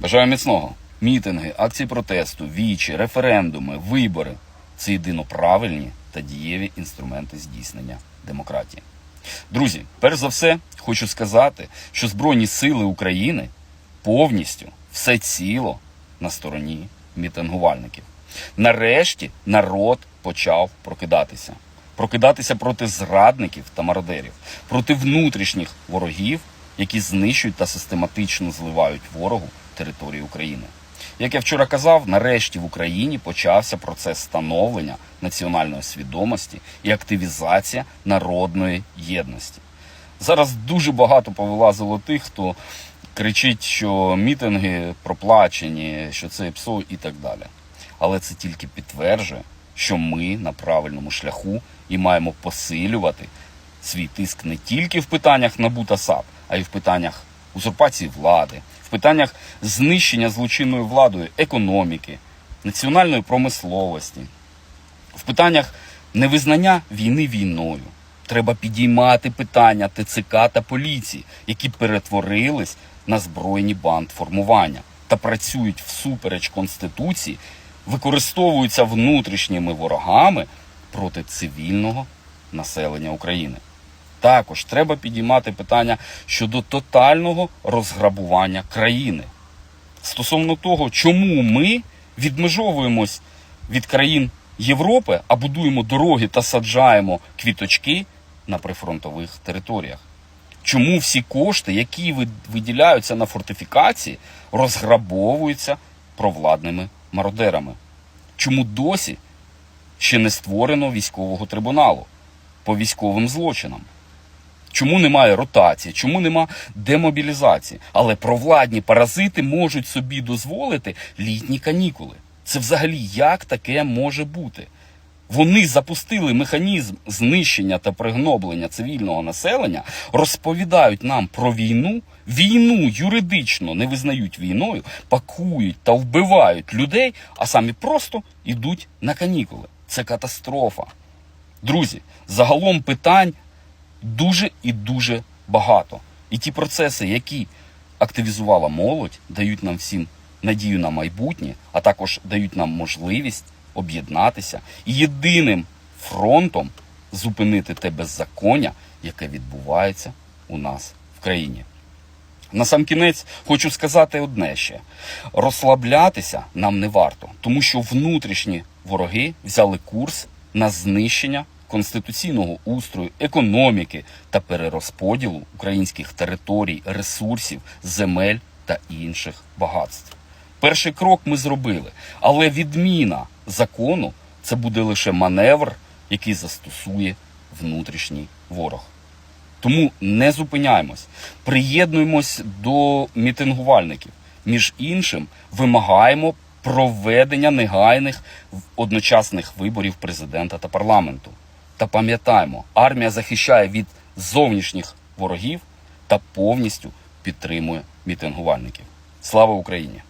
Бажаю міцного. Мітинги, акції протесту, вічі, референдуми, вибори це єдино правильні та дієві інструменти здійснення демократії. Друзі, перш за все, хочу сказати, що Збройні Сили України повністю все ціло на стороні мітингувальників. Нарешті народ почав прокидатися. Прокидатися проти зрадників та мародерів, проти внутрішніх ворогів, які знищують та систематично зливають ворогу території України. Як я вчора казав, нарешті в Україні почався процес становлення національної свідомості і активізація народної єдності. Зараз дуже багато повилазило тих, хто кричить, що мітинги проплачені, що це ПСО і так далі. Але це тільки підтверджує, що ми на правильному шляху і маємо посилювати свій тиск не тільки в питаннях НАБУ та САП, а й в питаннях узурпації влади, питаннях знищення злочинною владою економіки, національної промисловості, в питаннях невизнання війни війною. Треба підіймати питання ТЦК та поліції, які перетворились на збройні бандформування та працюють всупереч конституції, використовуються внутрішніми ворогами проти цивільного населення України. Також треба підіймати питання щодо тотального розграбування країни стосовно того, чому ми відмежовуємось від країн Європи, а будуємо дороги та саджаємо квіточки на прифронтових територіях. Чому всі кошти, які виділяються на фортифікації, розграбовуються провладними мародерами? Чому досі ще не створено військового трибуналу по військовим злочинам? Чому немає ротації? Чому нема демобілізації? Але провладні паразити можуть собі дозволити літні канікули. Це взагалі як таке може бути? Вони запустили механізм знищення та пригноблення цивільного населення, розповідають нам про війну, війну юридично не визнають війною, пакують та вбивають людей, а самі просто йдуть на канікули. Це катастрофа. Друзі, загалом питань дуже і дуже багато. І ті процеси, які активізувала молодь, дають нам всім надію на майбутнє, а також дають нам можливість об'єднатися і єдиним фронтом зупинити те беззаконня, яке відбувається у нас в країні. На сам кінець хочу сказати одне ще: розслаблятися нам не варто, тому що внутрішні вороги взяли курс на знищення конституційного устрою, економіки та перерозподілу українських територій, ресурсів, земель та інших багатств. Перший крок ми зробили, але відміна закону це буде лише маневр, який застосує внутрішній ворог. Тому не зупиняємось, приєднуємось до мітингувальників. Між іншим, вимагаємо проведення негайних одночасних виборів президента та парламенту. Та пам'ятаємо, армія захищає від зовнішніх ворогів та повністю підтримує мітингувальників. Слава Україні!